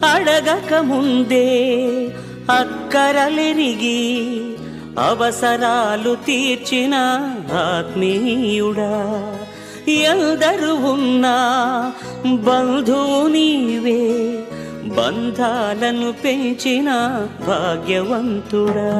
అడగక ముందే అక్కరలెరిగి అవసరాలు తీర్చిన ఆత్మీయుడా. ఎందరు ఉన్నా బంధువు నీవే బంధాలను పెంచిన భాగ్యవంతుడా.